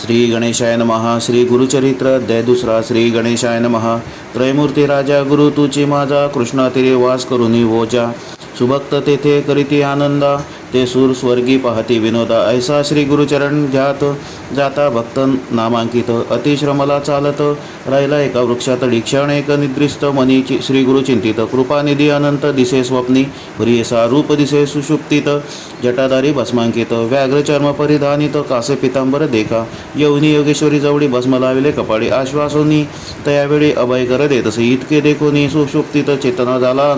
श्री गणेशाय नमः. श्री गुरुचरित्र अध्याय दुसरा. श्री गणेशाय नमः. त्रयमूर्ती राजा गुरु तुची माझा कृष्णा तिरे वास करुनी वोजा. सुभक्त तेथे करीती आनंदा. ते सूर स्वर्गी पाहती विनोदा. ऐसा श्री गुरुचरण ध्यात जाता भक्त नामांकित. अतिश्रमला चालत राहिला एका वृक्षात. क्षण एक निद्रिस्त मनी श्री गुरु चिंतित. कृपानिधी अनंत दिसे स्वप्नी. प्रियसा रूप दिसे सुषुप्तित. जटाधारी भस्मांकित. व्याघ्र चर्म परिधानित. कासे पितांबर देखा. यवनी योगेश्वरी जवळी भस्म लाविले कपाळी. आश्वासोनी तयावेळी अभय कर देतसे इतके देखोनी सुषुप्तित. चेतना झाला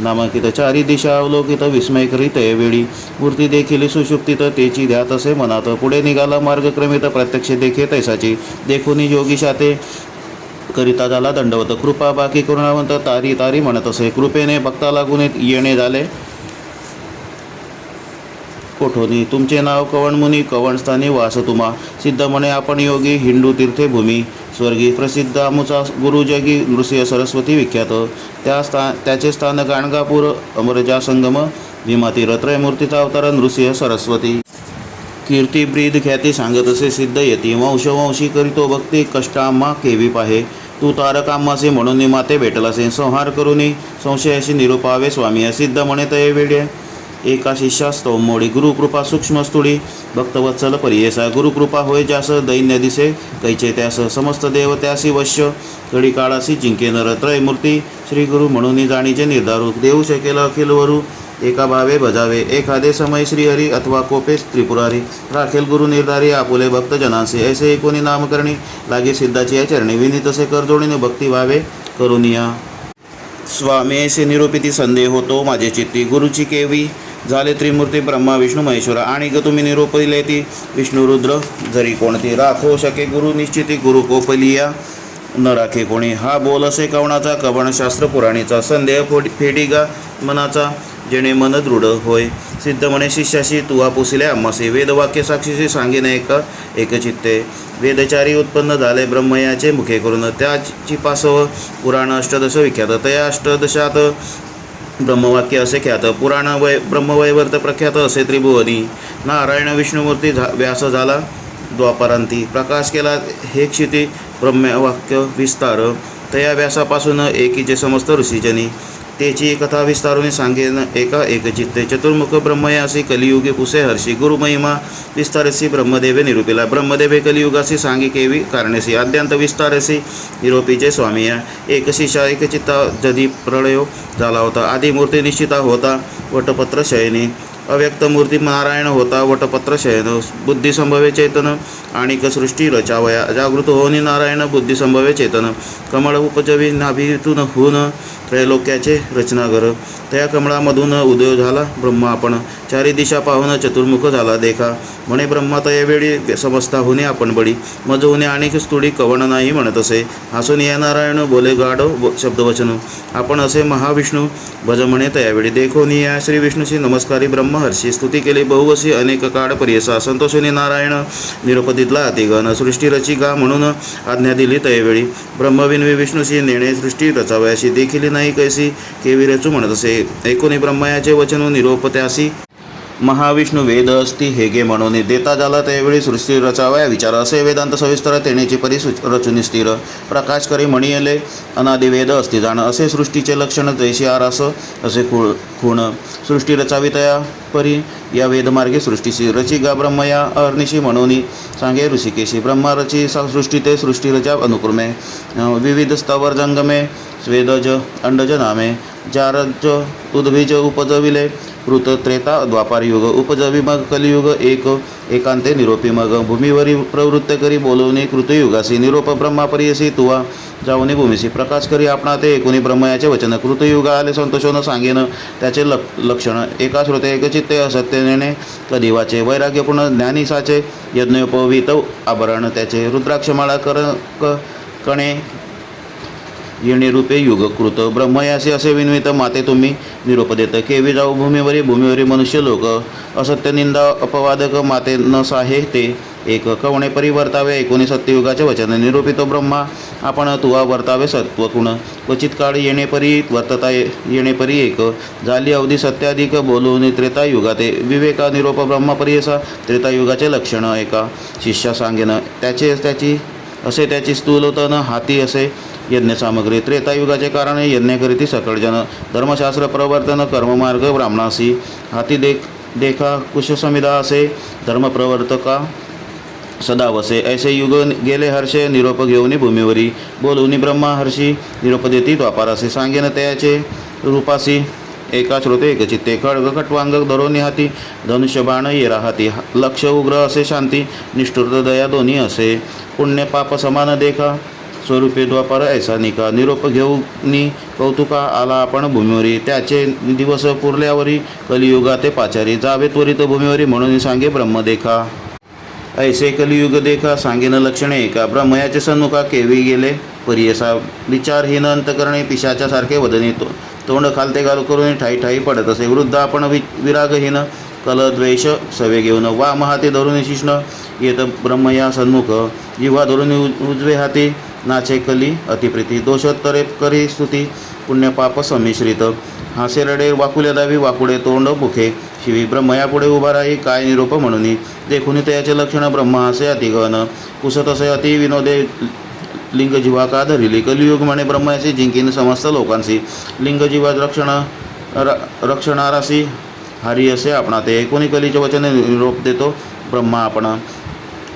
नामांकित चारी दिशा अवलोकित विस्मय करीत वेळी मूर्ती देखील सुषुप्तित तेची ध्यात असे मनात पुढे निघाला मार्गक्रमित प्रत्यक्ष देखे तैसाची. देखून योगीशाते करिता झाला दंडवत. कृपा बाकी करुणावंत तारी तारी म्हणत असे. कृपेने भक्ता लागून येणे झाले. कोठोनी तुमचे नाव कवणमुनी कवणस्थानी वासतुमा सिद्धमणे आपण योगी हिंदू तीर्थभूमी स्वर्गी प्रसिद्ध आमुचा गुरु जगी नृसिंह सरस्वती विख्यात त्या स्था त्याचे स्थान गाणगापूर अमरजा संगम भीमाती रत्रयमूर्तीचा अवतार नृसिंह सरस्वती. कीर्ती ब्रीद ख्याती सांगत असे सिद्ध येती वंश वंशी करीतो भक्ती कष्टाम्मा केवी पाहे. तू तारकाम्मासे म्हणून माते भेटलासे संहार करुनी संशयाशी निरूपावे स्वामी सिद्ध म्हणे तये वेडे एका शिष्यास्तव मोडी गुरुकृपा सूक्ष्म स्थुळी भक्तवत्सल परियेसा गुरुकृपा होय ज्यास दैन्य दिसे कैचे त्यास समस्त देव त्यासी वश्य कडी काळासी जिंके नर त्रयमूर्ती श्री गुरु म्हणून जाणीचे निर्धारू देऊ शकेल अखिल वरू एका भावे बजावे एखादे समय श्रीहरी अथवा कोपेश त्रिपुरारी राखेल गुरु निर्धारी आपुले भक्त जनांसे ऐसे एकोणी नामकरणी लागे सिद्धाची या चरणी विनी तसे करजोडीने भक्ती व्हावे करुनिया। स्वामी ऐसे निरूपिती संदेह होतो माझे चित्ती गुरुची केवी झाले त्रिमूर्ती ब्रह्मा विष्णू महेश्वर. आणि ग तुम्ही निरोप ती विष्णू रुद्र जरी कोणती राखो शके गुरु निश्चिती गुरु कोपलिया न राखे कोणी. हा बोल असे कवणाचा कवणशास्त्र पुराणीचा संदेह फोडी फेडी गा मनाचा जेणे मन दृढ होय. सिद्ध म्हणे शिष्याशी तुवा पुसिले अम्मासी वेदवाक्य साक्षीशी सांगेन एक एकचित्ते वेदचारी उत्पन्न झाले ब्रह्मयाचे मुखे करून त्याची पासव पुराण अष्टदश विख्यात. तया अष्टदशात ब्रह्मवाक्य असे ख्यात. पुराण वै ब्रह्मवैवर्त प्रख्यात असे त्रिभुवनी. नारायण विष्णुमूर्ती झा व्यास झाला द्वापरांती. प्रकाश केला हे क्षिती ब्रह्मवाक्य विस्तार. तया व्यासापासून एकीचे समस्त ऋषीजनी. तेची कथा विस्तारून सांगेन. एका एकचित्ते चतुर्मुख ब्रह्मयासी कलियुगे पुसे हर्षी गुरुमहिमा विस्तारसी ब्रह्मदेवे निरूपिला. ब्रह्मदेवे कलियुगासी सांगी केवी कारणेसी. अद्यंत विस्तारसी निरोपीचे स्वामी या एकचित्ता जधी एक प्रळयो झाला होता. आदिमूर्ती निश्चिता होता वटपत्र शयनी. अव्यक्त मूर्ती नारायण होता वटपत्र शयन. बुद्धिसंभवे चेतन आणि सृष्टी रचावया. जागृत होनी नारायण बुद्धिसंभवे चेतन. कमळ उपजवी नाभीतून हुन त्रैलोक्याचे रचनागर त्या कमळामधून उदय झाला ब्रह्मा आपण. चारी दिशा पाहून चतुर्मुख झाला देखा. म्हणे ब्रह्मा तयावेळी समजता होणे आपण बडी मज होणे आणि स्तुडी कवण नाही म्हणत असे. हसून या नारायण बोले गाढ व- शब्दवचन. आपण असे महाविष्णू. भज म्हणे तयावेळी देखो या श्री विष्णूशी नमस्कारी ब्रह्महर्षी स्तुती केली बहुवसी अनेक काळ परियसा. संतोषिनी नारायण निरुपतीतला अतिगण. सृष्टी रचिका म्हणून आज्ञा दिली तयावेळी ब्रह्मविनवी विष्णूशी नेणे सृष्टी रचावयाशी देखील नाही. कैसी केवी रचू म्हणत असे. ऐकोनी ब्रह्मयाचे वचन निरोपत्यासी महाविष्णू वेद असती हेगे म्हणून देता झाला त्यावेळी सृष्टी रचावया विचार. असे वेदांत सविस्तर तेनेची परी सुच- रचून स्थिर. प्रकाश करी म्हणियले अनादि वेद असती जाण. असे सृष्टीचे लक्षण जैसे आरास असे खूळ खूण. सृष्टी रचावी तया परी. या वेदमार्गे सृष्टीशी रची गा ब्रह्मया अर्निशी म्हणून सांगे ऋषिकेशी ब्रह्मा रची सृष्टी ते सृष्टी रचा अनुक्रमे. विविध स्तवर जंगमे. स्वेदज अंडज नामे जारज उद्भिज उपजविले कृत त्रेता द्वापार युग उपजवी मग कलियुग एक एकांते निरोपी मग भूमीवरी प्रवृत्त करी बोलवणे कृतयुगासी निरोप ब्रह्मापरियसी तुवा जाऊनी भूमीसी प्रकाश करी आपणा ते एकूणी ब्रह्मयाचे वचन कृतयुग आले संतोषोन सांगेन त्याचे लक लक्षण एका श्रोते एकचित्ते असत्यने कदिवाचे वैराग्यपूर्ण ज्ञानिसाचे यज्ञोपवीत आभरण त्याचे रुद्राक्षमाळा कर क कणे येणेरूपे युगकृत. ब्रह्मयासी असे विनवित माते तुम्ही. निरोप देत केवी जाऊ भूमीवरी भूमीवरी मनुष्य लोक. असत्य निंदा अपवादक माते न साहे ते. एक कवणे परिवर्तावे एकोणी सत्ययुगाचे वचन निरूपितो ब्रह्मा. आपण तुवा वर्तावे सत्व कुण क्वचित काळ येणेपरी वर्तता ये- येणेपरी एक. झाली अवधी सत्याधिक बोलून त्रेतायुगाते विवेका निरोप त्रेता त्रेतायुगाचे लक्षण एका. शिष्या सांगेन त्याचे त्याची असे त्याची स्थूलतन हाती असे. यज्ञसामग्री त्रेतायुगाचे कारण यज्ञकरिती सकळजन धर्मशास्त्र प्रवर्तन कर्ममार्ग ब्राह्मणासी हाती देख देखा कुशसमिदा असे धर्मप्रवर्तका सदावसे. ऐसे युग गेले हर्षे निरोप घेऊनी भूमीवरी बोलूनी ब्रह्मा हर्षी निरोप देती द्वापारासे. सांगेन त्याचे रूपासी एका श्रोते एक चित्ते. खड्ग खटवांग धरोनी हाती धनुष्य बाण येरा हाती. लक्ष उग्र असे शांती निष्ठुर दया दोन्ही असे. पुण्य पाप समान देखा स्वरूपे द्वापार ऐसा निका निरोप घेऊनी कौतुका आला आपण भूमीवरी. त्याचे दिवस पुरल्यावरी कलियुगा ते पाचारी. जावे त्वरित भूमीवरी म्हणून सांगे ब्रह्म देखा ऐसे कलियुग देखा सांगेन लक्षणे एका. ब्रह्मयाचे सन्मुखा केवी गेले. परियसा विचारहीन अंतकरणे पिशाच्यासारखे वदनी तो तोंड खालते घाल करून ठाई ठाई पडत असे. वृद्ध आपण वि विरागहीन. कलद्वेष सवे घेऊन वा महाते धरून शिष्ण. येत ब्रह्मया सन्मुख. जिव्हा धरून उज उजवे हाती नाचे कली अतिप्रीती दोषोत्तरे करी स्तुती पुण्यपाप संमिश्रित हासे रडे वाकुले दावी वाकुडे तोंड मुखे शिवी ब्रह्मयापुढे उभा राही काय निरोप म्हणून. देखून त्याचे लक्षण ब्रह्म असे अतिगन कुसत असे अति विनोदे लिंग जीवा का धरिली. कलियुग म्हणे ब्रह्मयाशी जिंकीन समस्त लोकांशी लिंग जीवा रक्षण र रक्षणाराशी हरी असे आपणा ते कोणी कलीचे वचन निरोप देतो? ब्रह्मा आपण.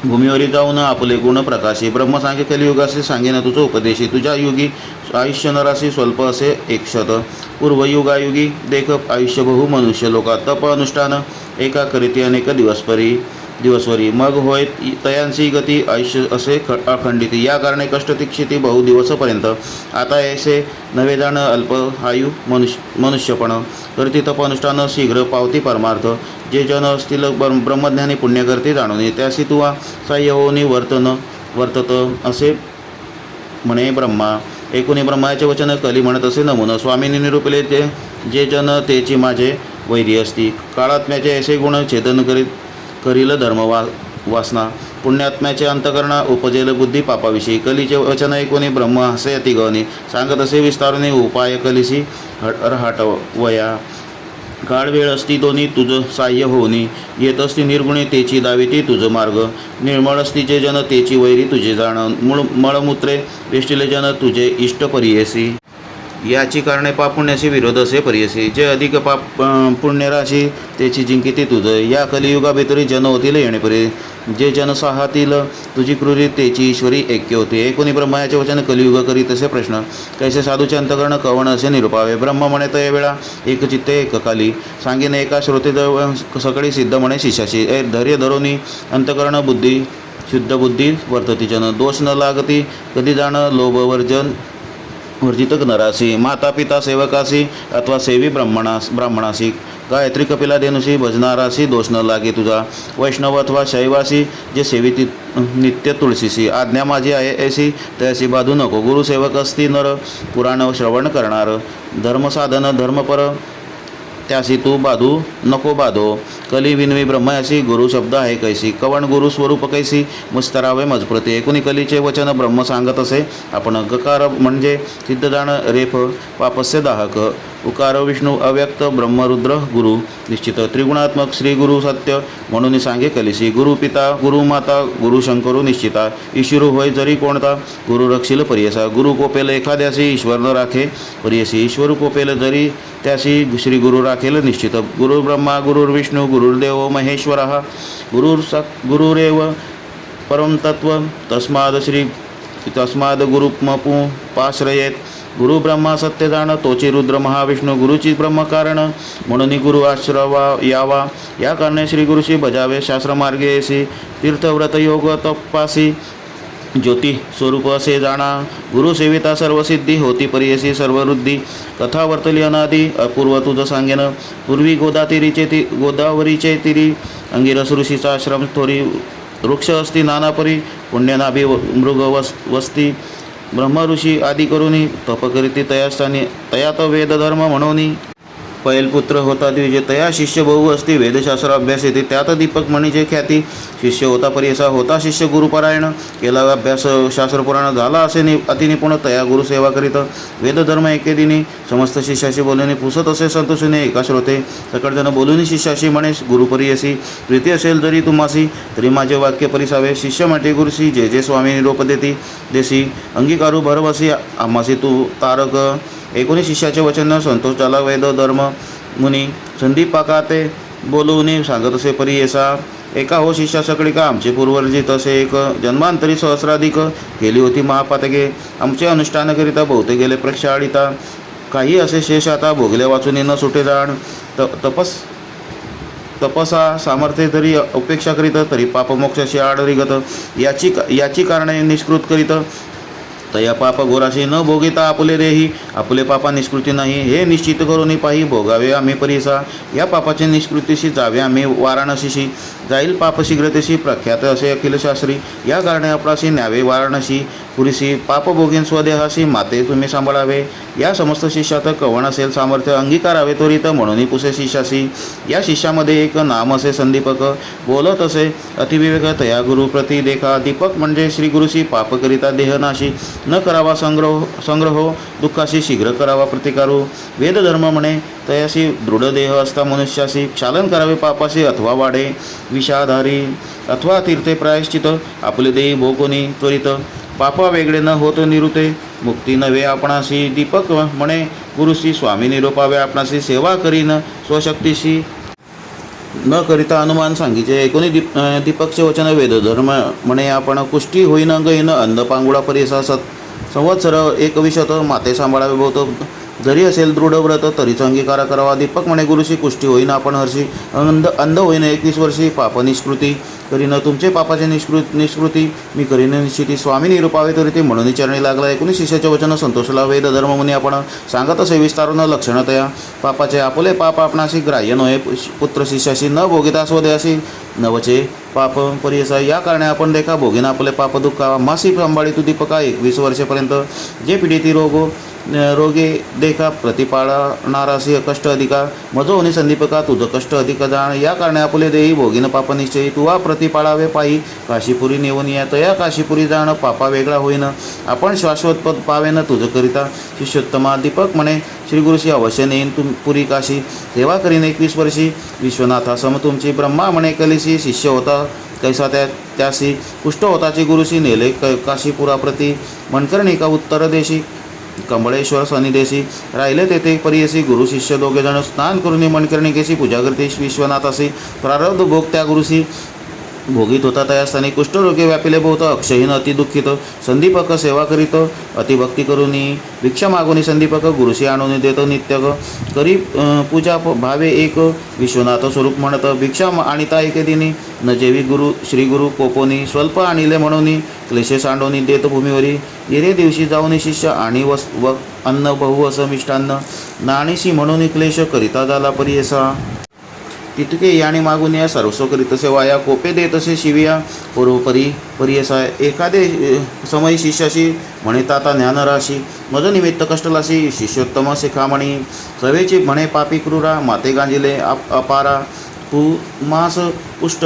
भूमीवरी जाऊन आपले गुण प्रकाशी ब्रह्म सांगे कलियुगाशी सांगेन तुझं उपदेशी तुझ्या युगी आयुष्य नराशी स्वल्प असे एकशत. पूर्वयुगायुगी देख आयुष्य बहु मनुष्य लोका तप अनुष्ठान एका करीती अनेक दिवसपरी दिवसवरी मग होय तयांसी गती आयुष्य असे ख अखंडित. या कारणे कष्ट तीक्षिती बहु दिवसपर्यंत. आता ऐसे नवे जाण अल्प आयु मनुष्य मनुष्यपण. करती अनुष्ठान शीघ्र पावती परमार्थ. जे जन असतील ब्रह्मज्ञानी पुण्यकर्ती जाणून त्यासी तुवा साह्य होऊनी वर्तन वर्तत असे म्हणे ब्रह्मा. एकूणी ब्रह्माचे वचन कली म्हणत असे नमुन. स्वामींनी निरूपले ते जे जन तेची माझे वैरी असती. काळात्म्याचे ऐसे गुण छेदन करीत करील धर्मवा वासना. पुण्यात्म्याचे अंतकरणा उपजेल बुद्धी पापाविषयी. कलीचे वचन ऐकोनी ब्रह्म हसे अतिगवनी. सांगत असे विस्तारुनी उपाय कलिसी हट रहाट वया काळ वेळ असती दोन्ही तुझं साह्य होऊनी. येत असती निर्गुणे तेची दाविती तुझं मार्ग. निर्मळ असती जे जन तेची वैरी तुझे जाण. मूळ मळमूत्रे वेष्टिले जन तुझे इष्टपरियेसी याची कारणे पापुण्याशी विरोध असे परियसे जे अधिक पाप पुण्यराशी त्याची जिंकिती तुझं. या कलियुगाभितरी जन होतील येणेपरी जे जन साहातील तुझी क्रुरी तेची ईश्वरी ऐक्य होते. एकूणी ब्रह्मायाचे वचन कलियुग करी तसे प्रश्न. कैसे साधूचे अंतकरण कवण असे निरूपावे. ब्रह्म म्हणे तय वेळा एक चित्ते एककाली सांगेन एका श्रोते सकळी सिद्ध म्हणे शिष्याशी. ए धैर्य धरोनी अंतकरण बुद्धी शुद्ध बुद्धी वर्तती जन. दोष न लागती कधी जाणं लोभवर्जन वर्जित नरासी माता पिता सेवकासी अथवा सेवी ब्राह्मणास ब्राह्मणासी गायत्री कपिला देनुसी भजनारासी दोष न लागे तुझा वैष्णव अथवा शैवासी जे सेविती नित्य तुळशीसी आज्ञा माझी आहे ऐसी तयासी बाधू नको गुरुसेवक असती नर पुराण श्रवण करणार धर्मसाधन धर्मपर त्यासी तू बाधू नको बाधो. कली विनवी ब्रह्मयासी गुरु शब्द आहे कैसी. कवण गुरु स्वरूप कैसी? मुस्तरावे मजप्रती. एकूणी कलीचे वचन ब्रह्म सांगत असे? आपण गकार म्हणजे सिद्धदान रेफ पापस्य दाहक. उकार विष्णू अव्यक्त ब्रह्मरुद्र गुरु निश्चित त्रिगुणात्मक श्री गुरु सत्य म्हणून सांगे कलिसी गुरु पिता गुरु माता गुरु शंकरू निश्चिता ईश्वरू होय जरी कोणता गुरु रक्षील परियसा गुरु कोपेल एखाद्यासी ईश्वर न राखे परियसी ईश्वर कोपेल जरी त्यासी श्री गुरु राखेल निश्चित गुरु ब्रह्मा गुरुर्विष्णू गुरुर्देव महेश्वर गुरुर सत् गुरुरेव परम तत्व तस्माद श्री तस्माद गुरुमपू पाश्रयेत गुरु ब्रह्मा सत्य जाण तोची रुद्र महाविष्णू गुरुची ब्रह्मकारण म्हणून गुरु आश्रवा यावा. या कारणे श्री गुरुशी बजावे शास्त्रमार्गे येसी तीर्थव्रत योग तपासी ज्योती स्वरूप असे जाणा. गुरुसेविता सर्वसिद्धी होती परियसी सर्व वृद्धी. कथा वर्तली अनादी अपूर्व तुझं सांगेन. पूर्वी गोदातिरीचे ती गोदावरीचे तिरी. अंगिरस ऋषीचा आश्रम थोरी वृक्ष असती नानापरी पुण्यनाभी व- मृग वस वस्ती. ब्रह्म ऋषी आदी करुनी तप करीती तयास्थानी तयात वेद धर्म म्हणून. पैलपुत्र होता द्विजे तया शिष्य बहु असती वेदशास्त्र अभ्यास येते त्यात दीपक म्हणीचे ख्याती। शिष्य होता परियसा होता शिष्य गुरुपरायण। केला अभ्यास शास्त्रपुराण झाला असे नि अतिनिपुण तया गुरुसेवा करीत। वेदधर्म एके दिनी समस्त शिष्याशी बोलणे पुसत असे संतोषीने एका श्रोते। सकळजण बोलून शिष्याशी म्हणे गुरुपरियसी प्रीती असेल जरी तुम्हासी तरी माझे वाक्य परिसावे। शिष्य माटे गुरुसी जे जे स्वामी निरोप देती देसी। अंगीकारू भरवसी आम्हासी तू तारक। एकोणीस शिष्याचे वचन संतोष झाला वेद धर्म मुनी. संदीपाकाते बोलवून सांगत असे परी येसा एका हो शिष्या सकळी का आमचे पूर्वजित असे एक जन्मांतरी सहस्राधिक केली होती महापातके. आमचे अनुष्ठानकरिता बहुते गेले प्रक्षाळिता. काही असे शेष आता भोगले वाचून न सुटे जाण. त तपस तपसा सामर्थ्य तरी अपेक्षा करीत तरी पापमोक्षाशी आडरिगत. याची याची कारणे निष्कृत करीत. तया पाप घोराशी न भोगिता आपले रेही आपले पापा निष्कृती नाही हे निश्चित करून पाही भोगावे आम्ही परिसा. या पापाचे निष्कृतीशी जावे आम्ही वाराणसीशी. जाईल पाप शीघ्रतेशी प्रख्यात असे अखिल शास्त्री. या कारणे आपणाशी न्यावे वाराणसी. पुरीसी पापभोगीन स्वदेहाशी माते तुम्ही सांभाळावे. या समस्त शिष्यात कवण असेल सामर्थ्य अंगीकारावे त्वरित म्हणून पुसे शिष्याशी या शिष्यामध्ये एक नाम असे संदीपक. बोलत असे अतिविवेक तया गुरु प्रति देखा. दीपक म्हणजे श्री गुरुशी पापकरिता देहनाशी. न करावा संग्रह संग्रहो दुःखाशी शीघ्र करावा प्रतिकारू. वेदधर्म म्हणे तयाशी दृढ देह असता मनुष्याशी क्षालन करावे पापाशी अथवा वाढे. विषाधारी अथवा तीर्थे प्रायश्चित आपले देही भोगोनी त्वरित. पापा वेगळे न होत निरुते मुक्ती नव्हे आपणाशी दीपक म्हणे गुरुशी स्वामी निरोपावे आपणाशी सेवा करीन स्वशक्तीशी. न करिता अनुमान सांगितले एकोणी दीप दीपकचे वचन वेदधर्म म्हणे आपण कुष्टी होईन गईन अंध परिसा सत संवत्सर एक विशत माते सांभाळावे बहुत जरी असेल दृढ व्रत तरीच अंगीकार करावा. दीपक म्हणे गुरुशी कुष्टी होईन आपण हर्षी अंध अंध होईन एकवीस वर्षी पाप निष्कृती करीन. तुमचे पापाचे निष्कृत निष्कृती मी करीन. निश्चिती स्वामी निरूपावे तरी ते म्हणून विचारणी लागला. एकोणीस शिष्याचे वचन संतोषला. वेद धर्म आपण सांगत असे विस्तारून लक्षणतया. पापाचे आपुले पाप आपणाशी ग्राह्य नव्हे पुत्र शिष्याशी न भोगिता स्वदेहाशी नवचे पाप परियसा. या कारणे आपण देखा भोगीन आपले पाप दुःखा. मासी सांभाळी तू दीपका. एकवीस वर्षेपर्यंत जे पीडिती रोगो रोगे देखा प्रतिपाळणारासी कष्ट अधिका मजो होणे संदीपका तुझं कष्ट अधिक जाण या कारणे आपले देई भोगीन पाप निश्चयी तुवा प्रतिपाळावे पायी काशीपुरी नेऊन या तया काशीपुरी जाणं पापा वेगळा होईन. आपण शाश्वत पद पावेन तुझं करिता शिष्योत्तमा दीपक म्हणे श्री गुरुशी अवश्य नेईन तुम पुरी काशी सेवा करीन एकवीस वर्षी विश्वनाथा सम तुमची ब्रह्मा म्हणे कलिशी शिष्य होता कैसा त्या त्यासी कुष्ठ होताची गुरुशी नेले क काशीपुराप्रती मणकर्णिका का उत्तर देशी कमळेश्वर सनिदेशी राहिले तेथे. परियसी गुरु शिष्य स्नान करून मणकर्णिकेशी पूजा करते विश्वनाथासी प्रारब्ध भोग त्या गुरुशी भोगीत होता त्या स्थानी कुष्ठरोगे व्यापिले बहुत अक्षहीन अति दुःखित संदीपक सेवा करीत अतिभक्ती करुनी भिक्षा मागुनी संदीपक गुरुशी आणून देतो नित्य करी पूजा प- भावे एक विश्वनाथ स्वरूप म्हणत भिक्षा आणिता एके दिनी न जेवी गुरु श्री गुरु कोपोनी स्वल्प आणिले म्हणून क्लेशे सांडोनी देत भूमीवरी येरे दिवशी जाऊन शिष्य आणि वस व अन्न बहु असं मिष्टान्न नाणीशी म्हणून क्लेश करिता झाला परियसा. तितके याने मागून या सर्वस्व करीत असे वाया कोपे देत असे शिविया. पूर्वपरी परियसा एखादे समय समयी शिष्याशी म्हणे ताता ज्ञानराशी मज निमित्त कष्टलाशी शिष्योत्तम शिखामणी. सवेची म्हणे पापी क्रूरा माते गांजिले अप अपारा. पु मास पुष्ट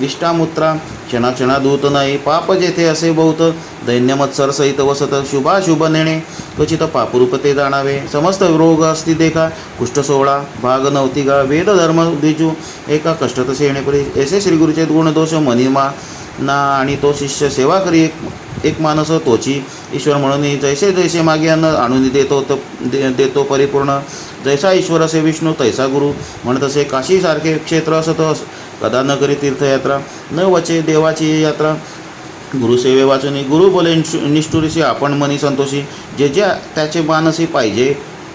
विष्टामुत्रा क्षणाक्षणा दूत नाही पाप जेथे असे बहुत दैन्यमत्सर सहित वसत शुभाशुभ नेणे क्वचित पापरूप ते जाणावे. समस्त रोग असती देखा कुष्ठ सोहळा भाग नवतिगा वेद धर्म द्विजू एका कष्ट तसे येणेपरी ऐसे श्रीगुरुचे गुणदोष मनिमा ना आणि तो शिष्य सेवा करी एक एक माणस तोची. ईश्वर म्हणून जैसे जैसे मागे अन्न आणून देतो त दे- देतो परिपूर्ण. जैसा ईश्वर असे विष्णू तैसा गुरु. म्हणत असे काशीसारखे क्षेत्र असत तर कदा न करी तीर्थयात्रा न वचे देवाची यात्रा. गुरुसेवे वाचनी गुरु बोले निष्ठुरीशी आपण मनी संतोषी. जे जे त्याचे मानसी पाहिजे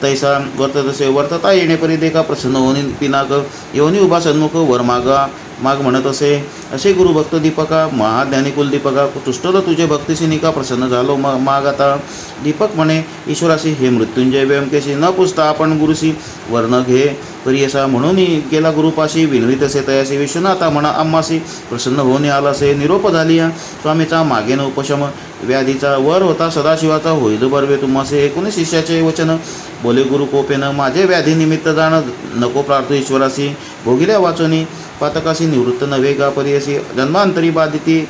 तैसा वर्त तसे वर्तता येणेपरी देखा प्रसन्न होणी पिनाक. येऊनी उभा सन्मुख वरमागा माग म्हणत असे असे गुरुभक्त दीपका महाज्ञानीकुल दीपका तुष्टल तुझे भक्तीशी निका प्रसन्न झालो म माग आता. दीपक म्हणे ईश्वराशी हे मृत्युंजय व्यंकेशी न पुसता आपण गुरुशी वर्ण घे. परियसा म्हणून गेला गुरुपाशी विनवित असे तयाशी विश्वनाथा म्हणा अम्मासी प्रसन्न होऊन आला असे निरोप झाली या. स्वामीचा मागेन उपशम व्याधीचा वर होता सदाशिवाचा होईल बर्वे तुम्हासे एकूण शिष्याचे वचन. बोले गुरु कोपेनं माझे व्याधीनिमित्त जाणं नको प्रार्थू ईश्वरासी भोगिल्या वाचोनी. पातकाशी निवृत्त नव्हे का परियसी जन्मांतरी बाधिती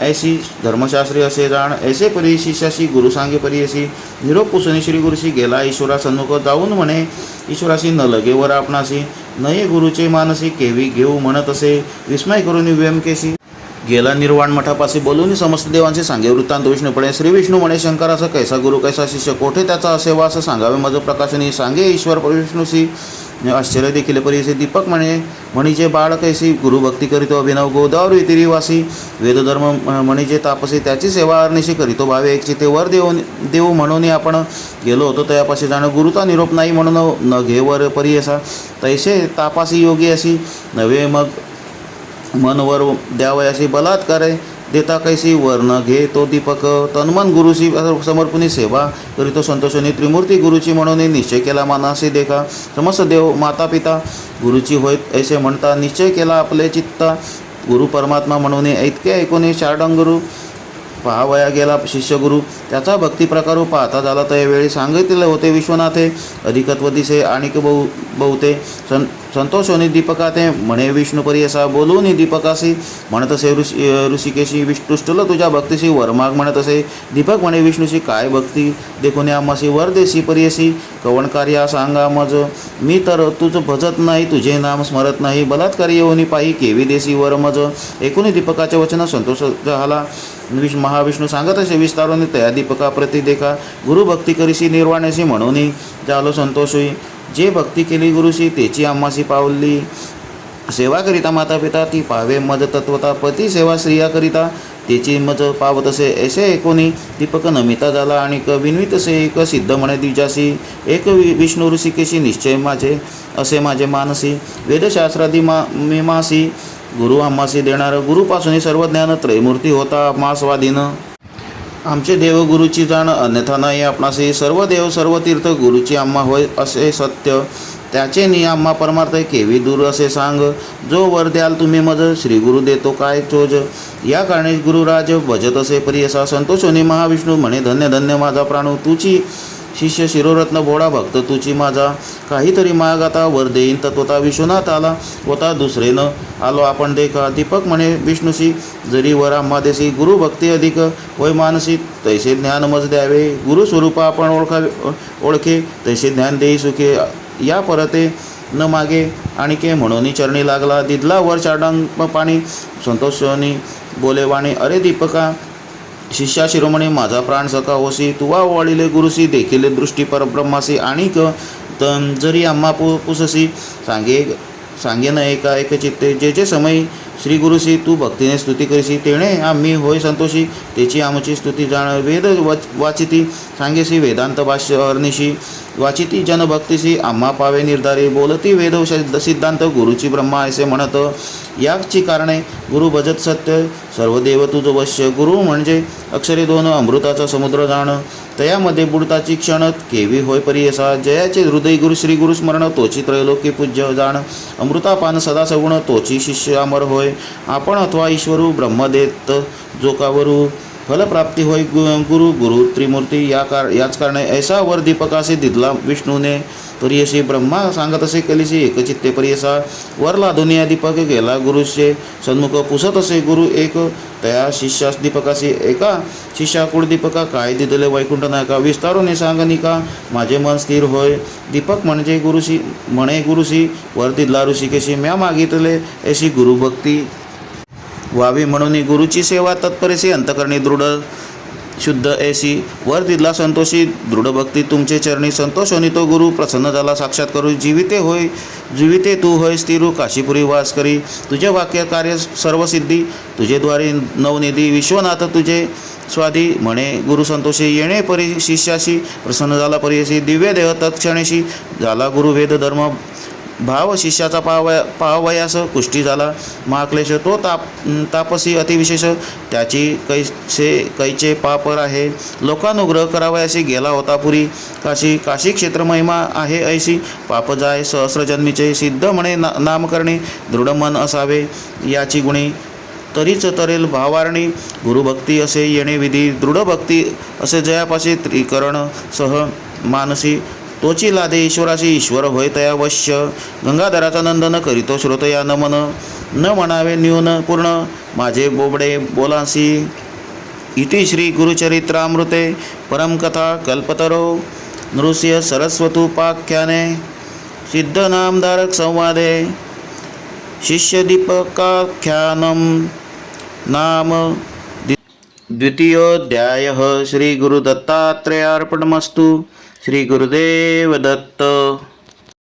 ऐशी धर्मशास्त्री असे जाण ऐसे परी शिष्याशी गुरु सांगे परियसी निरोप पुसणे श्री गुरुशी गेला ईश्वरा सन्मुख जाऊन म्हणे ईश्वराशी न लगे वर आपणाशी नये गुरुचे मानसी केवी घेऊ म्हणत असे विस्मय करून व्यमकेशी गेला निर्वाण मठापाशी बोलून समस्त देवांचे सांगे वृत्तांत विष्णूपणे श्री विष्णू म्हणे शंकराचा कैसा गुरु कैसा शिष्य कोठे त्याचा असे वास सांगावे मज प्रकाशनी सांगे ईश्वर विष्णूशी आश्चर्य देखील परिसे दीपक म्हणे म्हणीचे बाळ कैसी गुरुभक्ती करीतो अभिनव गोदावरी तिरिवासी. वेदधर्म म्हणीचे तापसी त्याची सेवा अर्निशी करीतो. भावे एक चिते वर देऊ देऊ म्हणून आपण गेलो होतो. तयापाशी जाणं गुरुचा निरोप नाही म्हणून न घे वर असा. तैसे तापासी योगी अशी. नवे मग मनवर द्यावयाशी बलात्कारे. देता कैसी वर्ण घे तो दीपक. तन्मन गुरुशी समर्पणी सेवा करीतो संतोषाने त्रिमूर्ती गुरुची म्हणून निश्चय केला मानासी देखा. समस्त देव माता पिता गुरुची होय ऐसे म्हणता निश्चय केला आपले चित्ता. गुरु परमात्मा म्हणून ऐतके ऐकून शार्डंग गुरु पाहावया गेला शिष्यगुरु. त्याचा भक्तीप्रकार पाहता झाला तर वेळी सांगितले होते विश्वनाथे अधिकत्व दिसे आणिक बहु बहुते. सं संतोषोनी दीपकाते म्हणे विष्णुपरी असा बोलून दीपकाशी. म्हणत असे ऋषी ऋषिकेशी विष्णुष्टल तुझ्या भक्तीशी. वरमाग म्हणत असे दीपक म्हणे विष्णूशी काय भक्ती? देखून आम्हाशी वर देशी परियसी. कवण कार्या सांगा मज. मी तर तुझ भजत नाही तुझे नाम स्मरत नाही. बलात्कारी येऊनी पायी केवी देसी वर मज. एकूणी दीपकाचे वचन संतोष झाला. विष महाविष्णू सांगत असे विस्तारून तया दीपका प्रति देखा गुरुभक्ती करीसी निर्वाणेशी म्हणून झालो संतोषी. जे भक्ती केली गुरुशी तेची आम्हाशी पावली. सेवा करिता माता पिता ती पावे मज तत्वता. पती सेवा स्त्रियाकरिता त्याची मज पावत असे. ऐसे एकोणी दीपक नमिता झाला आणि क विन्वित असे एक सिद्ध म्हणे द्विजासी. एक विष्णू ऋषिकेशी निश्चय माझे असे माझे मानसी. वेदशास्त्रादी मा मीमासी. गुरु आम्हासी देणारं गुरुपासून सर्व ज्ञान त्रयमूर्ती होता मासवादीनं. आमचे देवगुरूची जाण अन्यथा नाही आपणासे सर्व देव सर्व तीर्थ गुरुची आम्हा होय असे सत्य. त्याचे नि आम्हा परमार्थ केवी दूर असे सांग. जो वर द्याल तुम्ही मज श्री गुरु देतो काय चोज. या कारणे गुरुराज भजत असे परी असा संतोषोनी महाविष्णू म्हणे धन्य धन्य माझा प्राणू तुची शिष्य शिरोरत्न भोळा भक्त तुझी माझा काहीतरी माग आता वर देईन. तत्वता विश्वनाथ आला होता दुसरेनं. आलो आपण देखा दीपक म्हणे विष्णूशी जरी वर आम्हा देसी गुरु भक्ती अधिक वय मानसी तैसे ज्ञान मज द्यावे. गुरुस्वरूप आपण ओळखावे ओळखे तैसे ज्ञान देई सुखे या परते न मागे. आणि के म्हणून चरणी लागला दिदला वर चाडांग पाणी. संतोषनी बोले वाणी अरे दीपका शिष्या शिरोमणी माझा प्राण सखा होसी तुवा वाळिले गुरुसी देखील दृष्टी परब्रह्मासी आणि क तन जरी आम्हा पु पुससी. सांगे सांगे न एका एक चित्ते जे जे समय श्री गुरुसी तू भक्तीने स्तुती करीसी तेणे आम्ही होय संतोषी त्याची आमची स्तुती जाण वेद वच वाचिती. सांगेसी वेदांत भाष्य अर्निशी वाचिती जनभक्तीशी आम्हा पावे निर्धारी बोलती वेद श- सिद्धांत गुरुची ब्रह्मा असे म्हणत याची कारणे गुरु भजत सत्य सर्व देव तुझ वश्य. गुरु म्हणजे अक्षरे दोन अमृताचा समुद्र जाण. तयामध्ये बुडताची क्षण केवी होय परियसा. जयाचे हृदय गुरु श्री गुरु स्मरण तोची त्रैलोकी पूज्य जाण. अमृतापान सदा सगुण तोची शिष्य अमर होय. आपण अथवा ईश्वरू ब्रह्मदेत जोकावरू. फलप्राप्ती होय गु- गुरु गुरु त्रिमूर्ती या कार याच कारणे ऐसा वर दीपकासे दिदला विष्णूने. परियशी ब्रह्मा सांगत असे कलिसी एकचित्ते परियसा वरला दुनिया दीपक गेला गुरुचे सन्मुख पुसत असे गुरु एक तया शिष्यास दीपकाशी एका शिष्याकुळ दीपका काय दिदले वैकुंठ नायका विस्तारून सांगनिका माझे मन स्थिर होय. दीपक म्हणजे गुरुशी म्हणे गुरुशी वर दिदला ऋषिकेशी म्या मागितले ऐशी गुरुभक्ती व्हावी म्हणून गुरुची सेवा तत्परेसी अंतकरणी दृढ शुद्ध ऐशी वर दिला संतोषी दृढ भक्ती तुमचे चरणी संतोष होनी तो गुरु प्रसन्न झाला. साक्षात करू जीविते होय जीविते तू होय स्थिरू काशीपुरी वास करी. तुझे वाक्य कार्य सर्वसिद्धी तुझेद्वारे तुझे द्वारे नवनिधी विश्वनाथ तुझे स्वाधी म्हणे. गुरु संतोषी येणे परी शिष्याशी प्रसन्न झाला परियशी दिव्य देह तत्क्षणेशी. झाला गुरु वेद धर्म भाव शिष्याचा पावया पावयास कुष्टी झाला. महाक्लेश तो ताप तापसी अतिविशेष त्याची कैसे कैचे पापर आहे? लोकानुग्रह करावयाशी गेला होता पुरी. काशी काशी क्षेत्र महिमा आहे ऐशी पाप जाय सहस्रजन्मीचे सिद्ध म्हणे ना नामकरणे. दृढ मन असावे याची गुणी. तरीच तरेल भावारणी. गुरुभक्ती असे येणे विधी. दृढभक्ती असे जयापाशी त्रिकरण सह मानसी. तोची लादे ईश्वराशी ईश्वर होय तया वश्य गंगाधराचा नंदन करीतो श्रोतया नमन. न म्हणावे न्यून पूर्ण. माझे बोबडे बोलासी. इति श्री गुरुचरित्रामृते. परमकथा कल्पतरो. नृसिंह सरस्वतुपाख्याने. सिद्धनामधारक संवादे. शिष्यदीपकाख्यानं. नाम द्वि- द्वितीयोऽध्यायः श्रीगुरुदत्तात्रेयार्पणमस्तु श्री गुरुदेव दत्त.